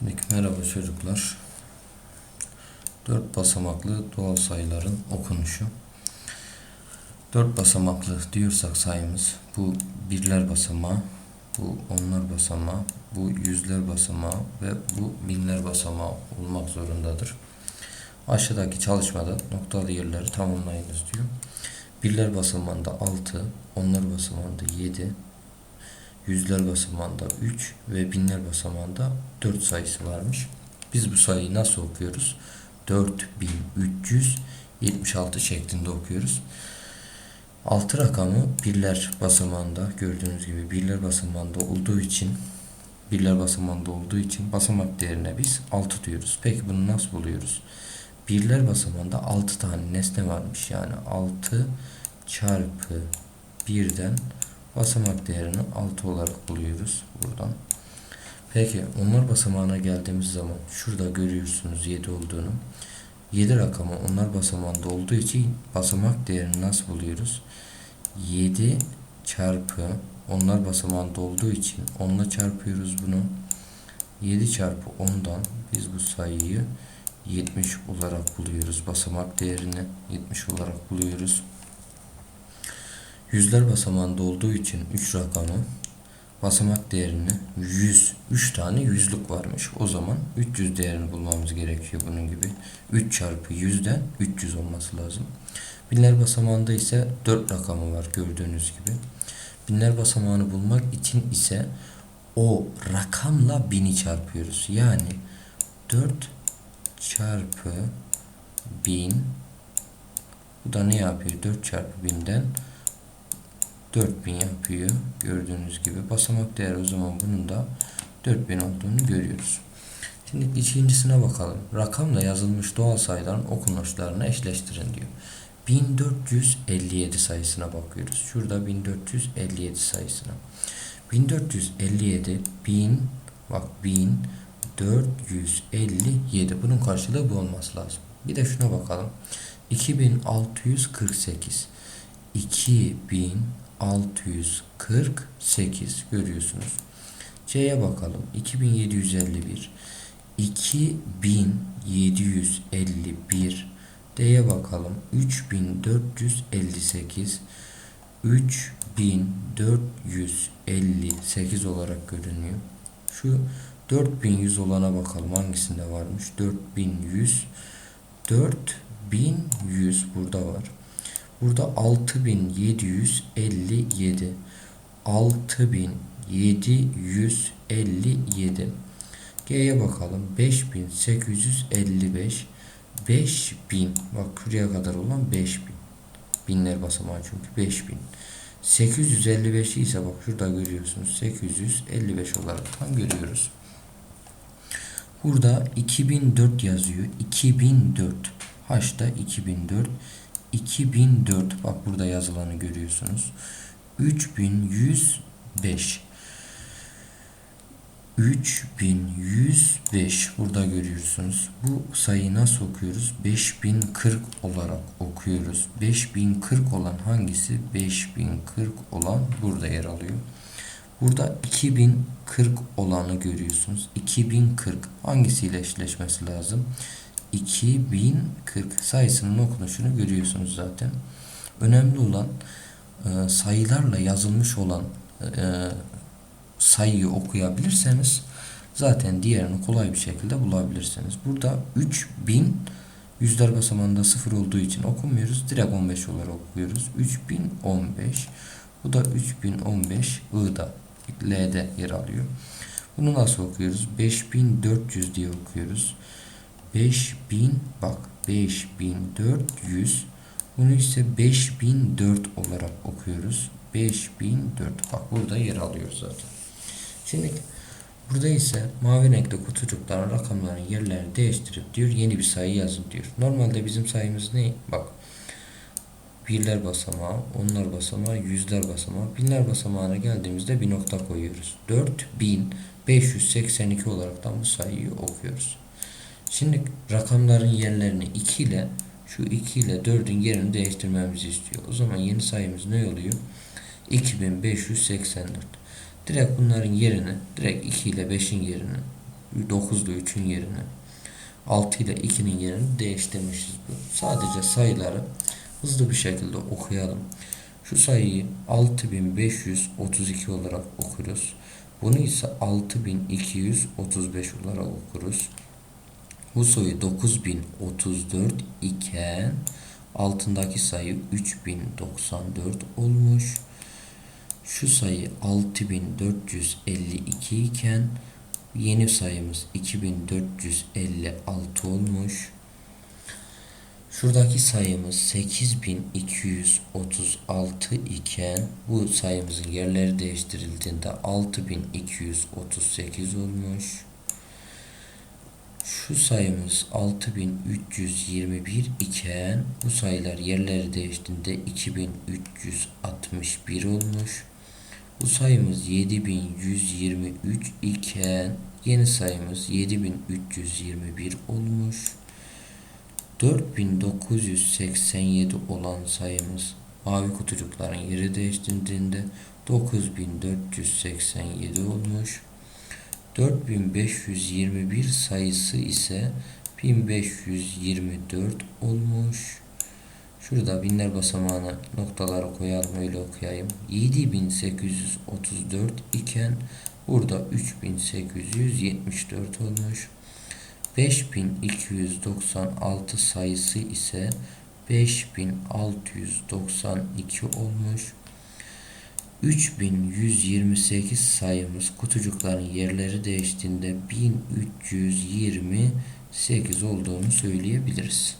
Şimdi merhaba çocuklar. Dört basamaklı doğal sayıların okunuşu. Dört basamaklı diyorsak sayımız bu birler basamağı, bu onlar basamağı, bu yüzler basamağı ve bu binler basamağı olmak zorundadır. Aşağıdaki çalışmada noktalı yerleri tamamlayınız diyor. Birler basamağında 6, onlar basamağında 7, yüzler basamağında 3 ve binler basamağında 4 sayısı varmış. Biz bu sayıyı nasıl okuyoruz? 4376 şeklinde okuyoruz. 6 rakamı birler basamağında gördüğünüz gibi birler basamağında olduğu için birler basamağında olduğu için basamak değerine biz 6 diyoruz. Peki bunu nasıl buluyoruz? Birler basamağında 6 tane nesne varmış. Yani 6 çarpı 1'den basamak değerini 6 olarak buluyoruz buradan. Peki onlar basamağına geldiğimiz zaman şurada görüyorsunuz 7 olduğunu. 7 rakamı onlar basamağında olduğu için basamak değerini nasıl buluyoruz? 7 çarpı onlar basamağında olduğu için 10'la çarpıyoruz bunu. 7 çarpı 10'dan biz bu sayıyı 70 olarak buluyoruz. Basamak değerini 70 olarak buluyoruz. Yüzler basamağında olduğu için 3 rakamı basamak değerini 100 3 tane yüzlük varmış. O zaman 300 değerini bulmamız gerekiyor bunun gibi. 3 çarpı 100'den 300 olması lazım. Binler basamağında ise 4 rakamı var gördüğünüz gibi. Binler basamağını bulmak için ise o rakamla bini çarpıyoruz. Yani 4 çarpı 1000 bu da ne yapıyor? 4 çarpı 1000'den 4000 yapıyor. Gördüğünüz gibi basamak değeri o zaman bunun da 4000 olduğunu görüyoruz. Şimdi ikincisine bakalım. Rakamla yazılmış doğal sayıların okunuşlarını eşleştirin diyor. 1457 sayısına bakıyoruz. Şurada 1457 sayısına. 1457 1000 bak 1457 bunun karşılığı bu olması lazım. Bir de şuna bakalım. 2648 2648 görüyorsunuz. C'ye bakalım. 2751 2751 D'ye bakalım. 3458 3458 olarak görünüyor. Şu 4100 olana bakalım. Hangisinde varmış? 4100 4100 burada var. Burada 6757 6757 G'ye bakalım. 5855 5000 bak şuraya kadar olan 5000 binler basamağı çünkü 5000 855 ise bak şurada görüyorsunuz. 855 olarak görüyoruz. Burada 2004 yazıyor. 2004 H'da 2004 2004 bak burada yazılanı görüyorsunuz. 3105 3105 burada görüyorsunuz. Bu sayıyı nasıl okuyoruz? 5040 olarak okuyoruz. 5040 olan hangisi? 5040 olan burada yer alıyor. Burada 2040 olanı görüyorsunuz. 2040 hangisiyle eşleşmesi lazım? 2040 sayısının okunuşunu görüyorsunuz zaten. Önemli olan e, sayılarla yazılmış olan e, sayıyı okuyabilirseniz zaten diğerini kolay bir şekilde bulabilirsiniz. Burada 3000 yüzler basamağında 0 olduğu için okumuyoruz. Direkt 15 olarak okuyoruz. 3015 bu da 3015 I'da L'de yer alıyor. Bunu nasıl okuyoruz? 5400 diye okuyoruz. 5000 bak 5400 bunu ise 5004 olarak okuyoruz. 5004 bak burada yer alıyor zaten. Şimdi burada ise mavi renkli kutucukların rakamların yerlerini değiştirip diyor yeni bir sayı yazın diyor. Normalde bizim sayımız ne? Bak birler basamağı, onlar basamağı, yüzler basamağı, binler basamağına geldiğimizde bir nokta koyuyoruz. 4582 olaraktan bu sayıyı okuyoruz. Şimdi rakamların yerlerini 2 ile şu 2 ile 4'ün yerini değiştirmemizi istiyor. O zaman yeni sayımız ne oluyor? 2584. Direkt bunların yerini, direkt 2 ile 5'in yerini 9'lu 3'ün yerini 6 ile 2'nin yerini değiştirmişiz. Sadece sayıları hızlı bir şekilde okuyalım. Şu sayıyı 6532 olarak okuruz. Bunu ise 6235 olarak okuruz. Bu sayı 9034 iken altındaki sayı 3094 olmuş. Şu sayı 6452 iken yeni sayımız 2456 olmuş. Şuradaki sayımız 8236 iken bu sayımızın yerleri değiştirildiğinde 6238 olmuş. Şu sayımız 6321 iken bu sayılar yerleri değiştiğinde 2361 olmuş. Bu sayımız 7123 iken yeni sayımız 7321 olmuş. 4987 olan sayımız mavi kutucukların yeri değiştiğinde 9487 olmuş. 4521 sayısı ise 1524 olmuş. Şurada binler basamağına noktaları koyalım öyle okuyayım. 7834 iken burada 3874 olmuş. 5296 sayısı ise 5692 olmuş. 3128 sayımız kutucukların yerleri değiştiğinde 1328 olduğunu söyleyebiliriz.